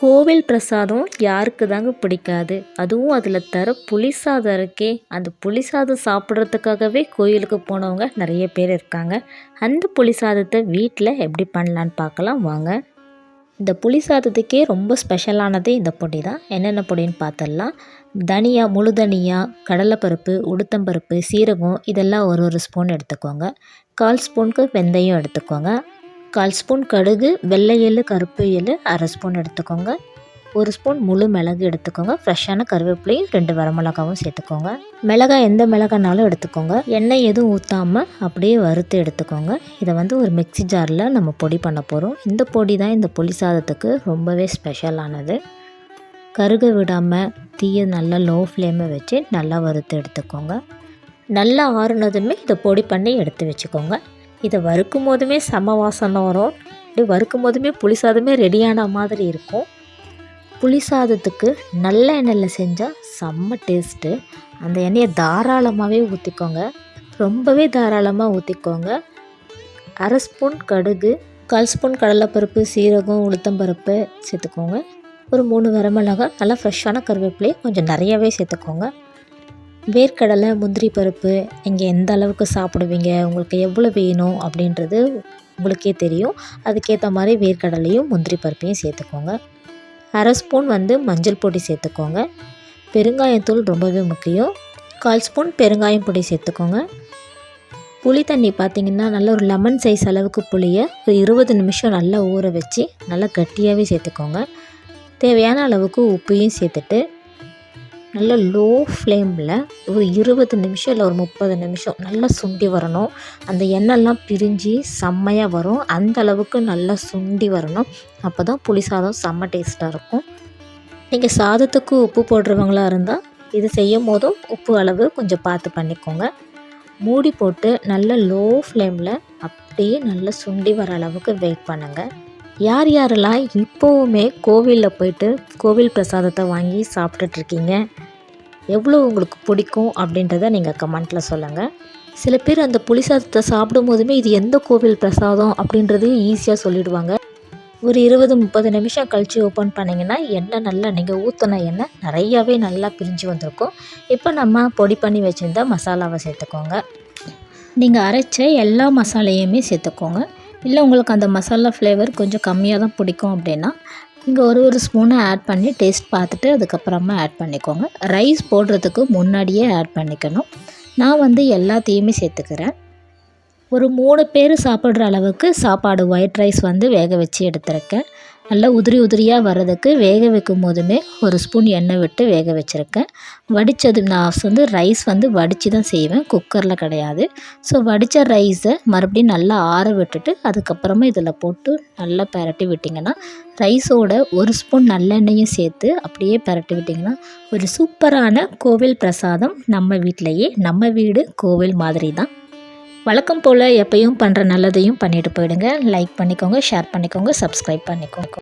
கோவில் பிரசாதம் யாருக்கு தாங்க பிடிக்காது? அதுவும் அதில் தர புளி சாதம் இருக்கே அந்த புளி சாதம் சாப்பிட்றதுக்காகவே கோயிலுக்கு போனவங்க நிறைய பேர் இருக்காங்க. அந்த புளி சாதத்தை வீட்டில் எப்படி பண்ணலான்னு பார்க்கலாம் வாங்க. இந்த புளி சாதத்துக்கே ரொம்ப ஸ்பெஷலானதே இந்த பொடி தான். என்னென்ன பொடின்னு பார்த்துடலாம். தனியா முழு தனியா கடலைப்பருப்பு உளுத்தம்பருப்பு சீரகம் இதெல்லாம் ஒரு ஒரு ஸ்பூன் எடுத்துக்கோங்க. கால் ஸ்பூனுக்கு வெந்தயம் எடுத்துக்கோங்க. கால் ஸ்பூன் கடுகு வெள்ளை எள்ளு கருப்பு எள்ளு அரை ஸ்பூன் எடுத்துக்கோங்க. ஒரு ஸ்பூன் முழு மிளகு எடுத்துக்கோங்க. ஃப்ரெஷ்ஷான கருவேப்பிலையும் ரெண்டு வரமிளகாவும் சேர்த்துக்கோங்க. மிளகாய் எந்த மிளகானாலும் எடுத்துக்கோங்க. எண்ணெய் எதுவும் ஊற்றாமல் அப்படியே வறுத்து எடுத்துக்கோங்க. இதை வந்து ஒரு மிக்சி ஜாரில் நம்ம பொடி பண்ண போகிறோம் இந்த பொடி தான் இந்த புளி சாதத்துக்கு ரொம்பவே ஸ்பெஷலானது. கருக விடாமல் தீயை நல்லா லோ ஃப்ளேமை வச்சு நல்லா வறுத்து எடுத்துக்கோங்க. நல்லா ஆறுனதுமே இதை பொடி பண்ணி எடுத்து வச்சுக்கோங்க. இதை வறுக்கும் போதுமே செம வாசனை வரும். இப்படி வறுக்கும் போதுமே புளி சாதமே ரெடியான மாதிரி இருக்கும். புளி சாதத்துக்கு நல்ல எண்ணெயில் செஞ்சால் செம்ம டேஸ்ட்டு அந்த எண்ணெயை தாராளமாகவே ஊற்றிக்கோங்க ரொம்பவே தாராளமாக ஊற்றிக்கோங்க அரை ஸ்பூன் கடுகு கால் ஸ்பூன் கடலைப்பருப்பு சீரகம் உளுத்தம்பருப்பு சேர்த்துக்கோங்க. ஒரு மூணு வரமிளகாய் நல்லா ஃப்ரெஷ்ஷான கருவேப்பிலையை கொஞ்சம் நிறையவே சேர்த்துக்கோங்க. வேர்க்கடலை முந்திரி பருப்பு நீங்கள் எந்த அளவுக்கு சாப்பிடுவீங்க உங்களுக்கு எவ்வளோ வேணும் அப்படின்றது உங்களுக்கே தெரியும். அதுக்கேற்ற மாதிரி வேர்க்கடலையும் முந்திரி பருப்பையும் சேர்த்துக்கோங்க. அரை ஸ்பூன் வந்து மஞ்சள் பொடி சேர்த்துக்கோங்க. பெருங்காயத்தூள் ரொம்பவே முக்கியம். கால் ஸ்பூன் பெருங்காயம் பொடி சேர்த்துக்கோங்க. புளி தண்ணி பார்த்திங்கன்னா நல்ல ஒரு லெமன் சைஸ் அளவுக்கு புளியை ஒரு இருபது நிமிஷம் நல்லா ஊற வச்சு நல்லா கட்டியாகவே சேர்த்துக்கோங்க. தேவையான அளவுக்கு உப்பையும் சேர்த்துட்டு நல்ல லோ ஃப்ளேமில் ஒரு இருபது நிமிஷம் இல்லை ஒரு முப்பது நிமிஷம் நல்லா சுண்டி வரணும். அந்த எண்ணெய்லாம் பிரிஞ்சு செம்மையாக வரும். அந்த அளவுக்கு நல்லா சுண்டி வரணும். அப்போ தான் புளி சாதம் செம்ம டேஸ்ட்டாக இருக்கும். நீங்கள் சாதத்துக்கு உப்பு போடுறவங்களா இருந்தால் இது செய்யும் போதும் உப்பு அளவு கொஞ்சம் பார்த்து பண்ணிக்கோங்க. மூடி போட்டு நல்ல லோ ஃப்ளேமில் அப்படியே நல்லா சுண்டி வர அளவுக்கு வெயிட் பண்ணுங்கள் யார் யாரெல்லாம் இப்போவுமே கோவிலில் போயிட்டு கோவில் பிரசாதத்தை வாங்கி சாப்பிட்டுட்ருக்கீங்க? எவ்வளோ உங்களுக்கு பிடிக்கும் அப்படின்றத நீங்கள் கமெண்ட்டில் சொல்லுங்கள் சில பேர் அந்த புளி சாதத்தை சாப்பிடும் போதுமே இது எந்த கோவில் பிரசாதம் அப்படின்றது ஈஸியாக சொல்லிடுவாங்க. ஒரு இருபது முப்பது நிமிஷம் கழித்து ஓப்பன் பண்ணிங்கன்னா எண்ணெய் நல்லா நீங்கள் ஊற்றின எண்ணெய் நிறையாவே நல்லா பிரிஞ்சு வந்திருக்கும். இப்போ நம்ம பொடி பண்ணி வச்சுருந்த மசாலாவை சேர்த்துக்கோங்க. நீங்கள் அரைச்ச எல்லா மசாலையுமே சேர்த்துக்கோங்க. இல்லை உங்களுக்கு அந்த மசாலா ஃப்ளேவர் கொஞ்சம் கம்மியாக தான் பிடிக்கும் அப்படின்னா இங்கே ஒரு ஒரு ஸ்பூனை ஆட் பண்ணி டேஸ்ட் பார்த்துட்டு அதுக்கப்புறமா ஆட் பண்ணிக்கோங்க. ரைஸ் போடுறதுக்கு முன்னாடியே ஆட் பண்ணிக்கணும். நான் வந்து எல்லாத்தையுமே சேர்த்துக்கிறேன். ஒரு மூணு பேர் சாப்பிட்ற அளவுக்கு சாப்பாடு ஒயிட் ரைஸ் வந்து வேக வச்சு எடுத்துருக்கேன். நல்லா உதிரி உதிரியாக வர்றதுக்கு வேக வைக்கும் போதுமே ஒரு ஸ்பூன் எண்ணெய் விட்டு வேக வச்சுருக்கேன். வடித்தது நான் வந்து ரைஸ் வந்து வடித்து தான் செய்வேன் குக்கரில் கிடையாது. ஸோ வடித்த ரைஸை மறுபடியும் நல்லா ஆற விட்டுட்டு அதுக்கப்புறமா இதில் போட்டு நல்லா பரட்டி விட்டிங்கன்னா ரைஸோட ஒரு ஸ்பூன் நல்லெண்ணெயும் சேர்த்து அப்படியே பரட்டி விட்டிங்கன்னா ஒரு சூப்பரான கோவில் பிரசாதம் நம்ம வீட்டிலையே நம்ம வீடு கோவில் மாதிரி தான் வழக்கம் போல் எப்பயும் பண்ணுற நல்லதையும் பண்ணிட்டு போயிடுங்க. லைக் பண்ணிக்கோங்க ஷேர் பண்ணிக்கோங்க சப்ஸ்கிரைப் பண்ணிக்கோங்க.